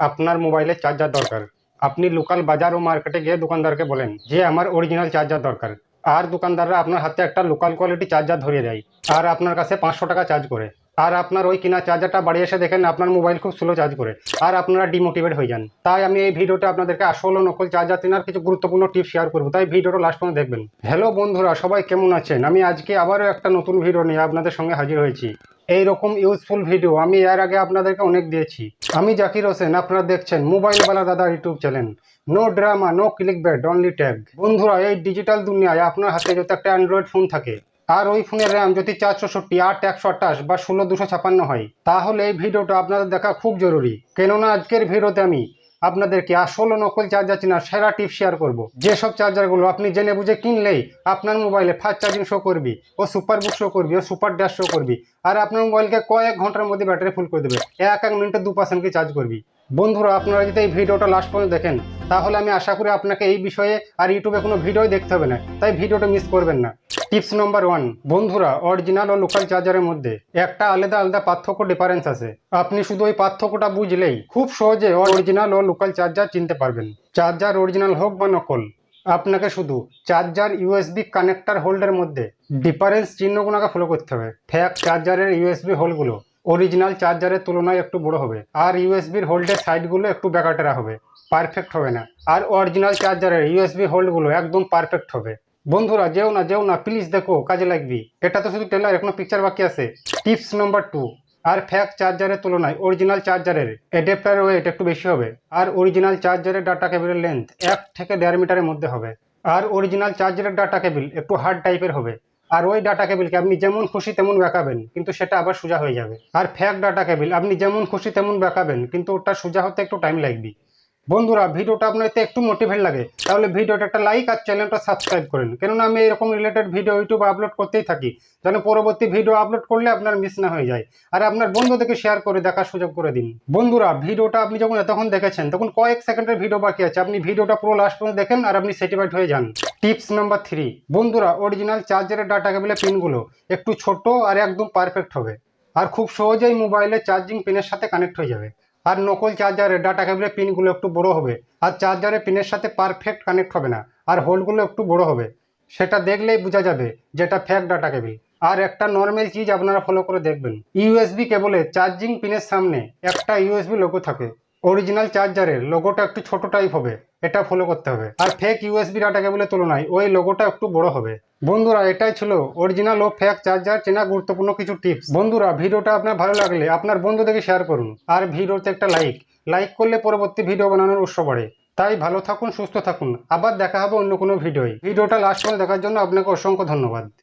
আপনার মোবাইলে চার্জার দরকার। আপনি লোকাল বাজার ও মার্কেটে গিয়ে দোকানদারকে বলেন, যে আমার অরিজিনাল চার্জার দরকার। আর দোকানদাররা আপনার হাতে একটা লোকাল কোয়ালিটি চার্জার ধরিয়ে দেয়, আর আপনার কাছে পাঁচশো টাকা চার্জ করে। আর আপনার ওই কিনা চার্জারটা বাড়ি এসে দেখেন আপনার মোবাইল খুব স্লো চার্জ করে। আর আপনারা ডিমোটিভেট হয়ে যান। তাই আমি এই ভিডিওতে আপনাদেরকে আসল নকল চার্জার কেনার কিছু গুরুত্বপূর্ণ টিপস শেয়ার করব। তাই ভিডিওটা লাস্ট পর্যন্ত দেখবেন। হ্যালো বন্ধুরা, সবাই কেমন আছেন? আমি আজকে আবারও একটা নতুন ভিডিও নিয়ে আপনাদের সঙ্গে হাজির হয়েছি। এই রকম ইউজফুল ভিডিও আমি এর আগে আপনাদেরকে অনেক দিয়েছি। আমি জাকির হোসেন, আপনারা দেখছেন মোবাইলওয়ালা দাদা YouTube channel no drama no clickbait only tag বন্ধুরা, এই ডিজিটাল দুনিয়ায় আপনার হাতে যদি একটা অ্যান্ড্রয়েড ফোন থাকে আর ওই ফোনের র্যাম যদি চার চৌষট্টি আট, একশো আঠাশ বা ষোলো, দুশো ছাপান্ন হয়, তাহলে এই ভিডিওটা আপনাদের দেখা খুব জরুরি। কেননা আজকের ভিডিওতে আমি আপনাদেরকে আসল নকল চার্জার চেনার সেরা টিপ শেয়ার করব। যেসব চার্জারগুলো আপনি জেনে বুঝে কিনলেই আপনার মোবাইলে ফাস্ট চার্জিং শো করবি, ও সুপার বুক শো করবি, ও সুপার ড্যাশ শো করবি, আর আপনার মোবাইলকে কয়েক ঘণ্টার মধ্যে ব্যাটারি ফুল করে দেবে। এক এক মিনিটে দু পার্সেন্ট কি চার্জ করবি। বন্ধুরা, আপনারা যদি এই ভিডিওটা লাস্ট পর্যন্ত দেখেন, তাহলে আমি আশা করি আপনাকে এই বিষয়ে আর ইউটিউবে কোনো ভিডিও দেখতে হবে না। তাই ভিডিওটা মিস করবেন না। টিপস নম্বর ওয়ান বন্ধুরা অরিজিনাল ও লোকাল চার্জারের মধ্যে একটা আলাদা আলাদা পার্থক্য ডিফারেন্স আছে। আপনি শুধু ওই পার্থক্যটা বুঝলেই খুব সহজে অরিজিনাল ও লোকাল চার্জার চিনতে পারবেন। চার্জার অরিজিনাল হোক বা নকল, আপনাকে শুধু চার্জার ইউএসবি কানেক্টার হোল্ডের মধ্যে ডিফারেন্স চিহ্নগুলোকে ফলো করতে হবে। ফ্যাক চার্জারের ইউএসবি হোলগুলো অরিজিনাল চার্জারের তুলনায় একটু বড় হবে। আর ইউএসবির হোল্ডের সাইডগুলো একটু বেকাটেরা হবে। পারফেক্ট হবে না। আর অরিজিনাল চার্জারের ইউএসবি হোল্ডগুলো একদম পারফেক্ট হবে। বন্ধুরা, যেও না যেও না, প্লিজ দেখো, কাজে লাগবি। এটা তো শুধু টেলার এখনও পিকচার বাকি আছে। টিপস নম্বর টু আর ফ্যাক চার্জারের তুলনায় অরিজিনাল চার্জারের অ্যাডাপ্টারের ওয়েট একটু বেশি হবে। আর অরিজিনাল চার্জারের ডাটা কেবিলের লেন্থ এক থেকে দেড় মিটারের মধ্যে হবে। আর অরিজিনাল চার্জারের ডাটা কেবিল একটু হার্ড টাইপের হবে। আর ওই ডাটা কেবিলকে আপনি যেমন খুশি তেমন বেঁকাবেন, কিন্তু সেটা আবার সোজা হয়ে যাবে। আর ফ্যাক ডাটা কেবিল আপনি যেমন খুশি তেমন বেঁকাবেন, কিন্তু ওটা সোজা হতে একটু টাইম লাগবে বন্ধুরা, ভিডিওটা আপনার একটু মোটিভেট লাগে। তাহলে ভিডিওটা একটা লাইক আর চ্যানেলটা সাবস্ক্রাইব করেন কেননা আমি এরকম রিলেটেড ভিডিও ইউটিউবে আপলোড করতেই থাকি। যেন পরবর্তী ভিডিও আপলোড করলে আপনার মিস না হয়ে যায়। আর আপনার বন্ধুদেরকে শেয়ার করে, দেখার সুযোগ করে দিন। বন্ধুরা, ভিডিওটা আপনি যখন এতক্ষণ দেখেছেন, তখন কয়েক সেকেন্ডের ভিডিও বাকি আছে। আপনি ভিডিওটা পুরো লাস্ট পর্যন্ত দেখেন আর আপনি সেটিফাইড হয়ে যান। টিপস নাম্বার থ্রি বন্ধুরা অরিজিনাল চার্জারের ডাটা কেবলের পিনগুলো একটু ছোট আর একদম পারফেক্ট হবে। আর খুব সহজেই মোবাইলে চার্জিং পিনের সাথে কানেক্ট হয়ে যাবে। আর নকল চার্জারের ডাটা কেবলের পিনগুলো একটু বড় হবে। আর চার্জারের পিনের সাথে পারফেক্ট কানেক্ট হবে না। আর হোলগুলো একটু বড় হবে। সেটা দেখলেই বোঝা যাবে যেটা ফ্যাক ডাটা কেবিল আর একটা নর্মাল চিজ আপনারা ফলো করে দেখবেন। ইউএসবি কেবলে চার্জিং পিনের সামনে একটা ইউএসবি লোগো থাকে। অরিজিনাল চার্জারের লোগোটা একটু ছোট টাইপ হবে। এটা ফলো করতে হবে। আর ফেক ইউএসবি ডাটা কেবলের তুলনায় ওই লোগোটা একটু বড় হবে। বন্ধুরা, এটাই ছিল অরিজিনাল ও ফেক চার্জার চেনা গুরুত্বপূর্ণ কিছু টিপস বন্ধুরা, ভিডিওটা আপনার ভালো লাগলে আপনার বন্ধুদেরকে শেয়ার করুন। আর ভিডিওতে একটা লাইক লাইক করলে পরবর্তী ভিডিও বানানোর উৎস বাড়ে। তাই ভালো থাকুন, সুস্থ থাকুন। আবার দেখা হবে অন্য কোনো ভিডিওয় ভিডিওটা লাস্ট পর্যন্ত দেখার জন্য আপনাকে অসংখ্য ধন্যবাদ।